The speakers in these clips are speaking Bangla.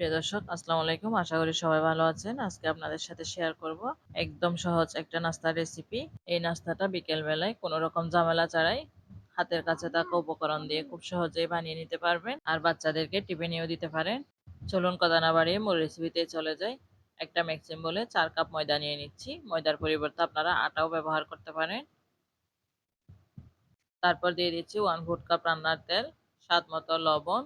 প্রিয় দর্শক, আসসালামু আলাইকুম। আশা করি সবাই ভালো আছেন। আজকে আপনাদের সাথে শেয়ার করব একদম সহজ একটা নাস্তার রেসিপি এই নাস্তাটা বিকেল বেলায় কোনো রকম ঝামেলা ছাড়াই হাতের কাছে থাকা উপকরণ দিয়ে খুব সহজেই বানিয়ে নিতে পারবেন আর বাচ্চাদেরকে টিফিনেও দিতে পারেন। চলুন কথা না বাড়িয়ে মূল রেসিপিতে চলে যাই। একটা ম্যাক্সিম বলে চার কাপ ময়দা নিয়ে নিচ্ছি। ময়দার পরিবর্তে আপনারা আটাও ব্যবহার করতে পারেন। তারপর দিয়ে দিচ্ছি ওয়ান ফুট কাপ রান্নার তেল, স্বাদ মতো লবণ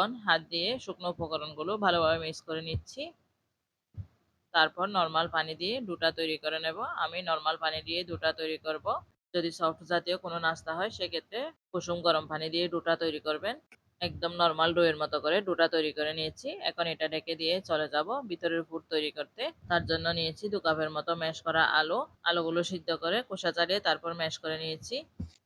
এখন হাত দিয়ে শুকনো উপকরণগুলো ভালোভাবে মিক্স করে নিচ্ছি। তারপর নর্মাল পানি দিয়ে দুটা তৈরি করে নেব। আমি নর্মাল পানি দিয়ে দুটা তৈরি করব। যদি সফট জাতীয় কোনো নাস্তা হয়, সেক্ষেত্রে কুসুম গরম পানি দিয়ে দুটা তৈরি করবেন। একদম নর্মাল ডোয়ের মতো করে দুটা তৈরি করে নিয়েছি। এখন এটা ঢেকে দিয়ে চলে যাব ভিতরের ফুড তৈরি করতে। তার জন্য নিয়েছি দু কাপের মতো ম্যাশ করা আলু। আলুগুলো সিদ্ধ করে কোষা চালিয়ে তারপর ম্যাশ করে নিয়েছি।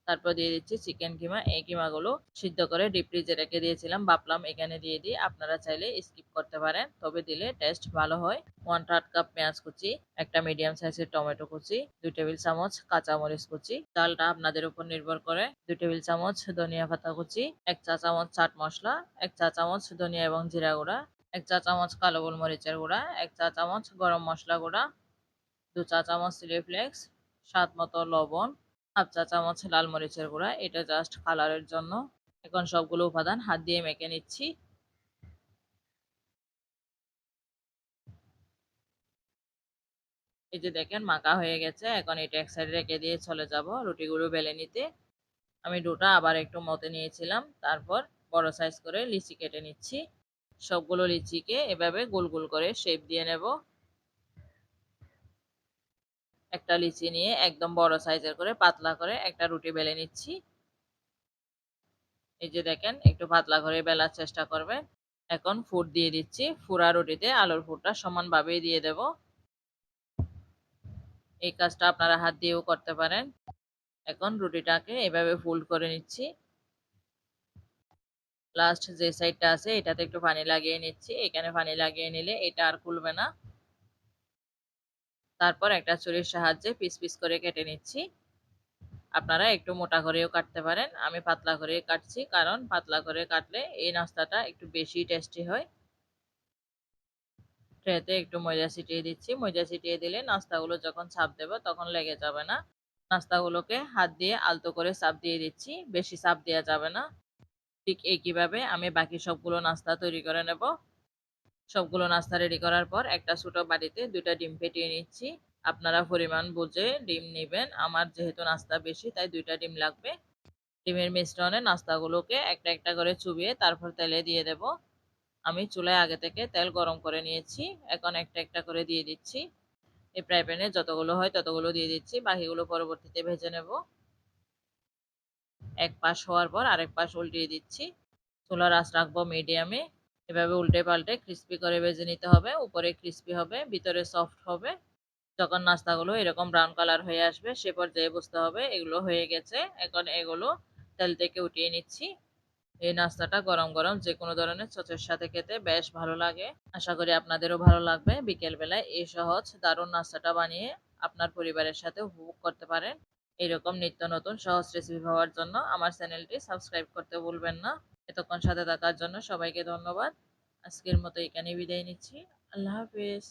তারপর দিয়ে দিচ্ছি চিকেন কিমা, এই কিমাগুলো সিদ্ধ করে ডিপ ফ্রিজে রেখে দিয়েছিলাম। বাপলাম এখানে দিয়ে দিই, আপনারা চাইলে স্কিপ করতে পারেন, তবে দিলে টেস্ট ভালো হয়। ওয়ান থার্ড কাপ পেঁয়াজ কুচি, একটা মিডিয়াম সাইজের টমেটো কুচি, দুই টেবিল চামচ কাঁচামরিচ কুচি চালটা আপনাদের উপর নির্ভর করে, দুই টেবিল চামচ ধনিয়া পাতা কুচি, এক চা চামচ চাট মশলা, এক চা চামচ ধনিয়া এবং জিরা গুঁড়া, এক চা চামচ কালো গোলমরিচের গুঁড়া, এক চা চামচ গরম মশলা গুঁড়া, দু চা চামচ চিলি ফ্লেক্স স্বাদ মতো লবণ হাফ চা চামচ লাল মরিচের গুঁড়া, এটা জাস্ট কালারের জন্য। এখন সবগুলো উপাদান হাত দিয়ে মেখে নিচ্ছি। এই যে দেখেন, মাখা হয়ে গেছে। এখন এটা এক সাইডে রেখে দিয়ে চলে যাব রুটিগুলো বেলে নিতে। আমি দুটা আবার একটু মতে নিয়েছিলাম। তারপর বড় সাইজ করে লিচি কেটে নিচ্ছি। সবগুলো লিচিকে এভাবে গোল গোল করে শেপ দিয়ে নেব। একটা লিচি নিয়ে একদম বড় সাইজের করে পাতলা করে একটা রুটি বেলে নিচ্ছি। এই যে দেখেন, একটু পাতলা করে বেলার চেষ্টা করবে। এখন ফুড দিয়ে দিচ্ছি। ফুরা রুটিতে আলুর ফুটটা সমানভাবেই দিয়ে দেব। এই কাজটা আপনারা হাত দিয়েও করতে পারেন। এখন রুটিটাকে এভাবে ফুল্ড করে নিচ্ছি। লাস্ট যে সাইডটা আছে, এটাতে একটু পানি লাগিয়ে নিচ্ছি। এখানে পানি লাগিয়ে নিলে এটা আর খুলবে না। তারপর একটা ছুরির সাহায্যে পিস পিস করে কেটে নিচ্ছি। আপনারা একটু মোটা করেও কাটতে পারেন, আমি পাতলা করে কাটছি, কারণ পাতলা করে কাটলে এই নাস্তাটা একটু বেশি টেস্টি হয়। ট্রেতে একটু ময়দা ছিটিয়ে দিচ্ছি, ময়দা ছিটিয়ে দিলে নাস্তাগুলো যখন ছাপ দেব তখন লেগে যাবে না। নাস্তাগুলোকে হাত দিয়ে আলতো করে চাপ দিয়ে দিচ্ছি, বেশি চাপ দেওয়া যাবে না। ঠিক একইভাবে আমি বাকি সবগুলো নাস্তা তৈরি করে নেব। সবগুলো নাস্তা রেডি করার পর একটা ছোটো বাড়িতে দুটা ডিম ফেটিয়ে নিচ্ছি। আপনারা পরিমাণ বুঝে ডিম নেবেন। আমার যেহেতু নাস্তা বেশি, তাই দুইটা ডিম লাগবে। ডিমের মিশ্রণে নাস্তাগুলোকে একটা একটা করে চুবিয়ে তারপর তেলে দিয়ে দেব। আমি চুলায় আগে থেকে তেল গরম করে নিয়েছি। এখন একটা একটা করে দিয়ে দিচ্ছি। এই ফ্রাই প্যানে যতগুলো হয় ততগুলো দিয়ে দিচ্ছি। বাকিগুলো পরবর্তীতে ভেজে নেব। এক পাশ হওয়ার পর আরেক পাশ উল্টিয়ে দিচ্ছি। চুলার আঁচ রাখব মিডিয়ামে এভাবে উল্টে পাল্টে ক্রিস্পি করে ভেজে নিতে হবে। উপরে ক্রিস্পি হবে, ভিতরে সফট হবে। যখন নাস্তাগুলো এরকম ব্রাউন কালার হয়ে আসবে, সে পর্যায়ে বুঝতে হবে। এগুলো হয়ে গেছে। এখন এগুলো তেল থেকে উঠিয়ে নিচ্ছি। এই নাস্তাটা গরম গরম যে কোনো ধরনের চচের সাথে খেতে বেশ ভালো লাগে। আশা করি আপনাদেরও ভালো লাগবে। বিকেলবেলায় এই সহজ, দারুণ নাস্তাটা বানিয়ে আপনার পরিবারের সাথে উপভোগ করতে পারেন। এরকম নিত্য নতুন সহজ রেসিপি পাওয়ার জন্য আমার চ্যানেলটি সাবস্ক্রাইব করতে ভুলবেন না। এতক্ষণ সাথে থাকার জন্য সবাইকে ধন্যবাদ। আজকের মতো এখানে বিদায় নিচ্ছি। আল্লাহ হাফিজ।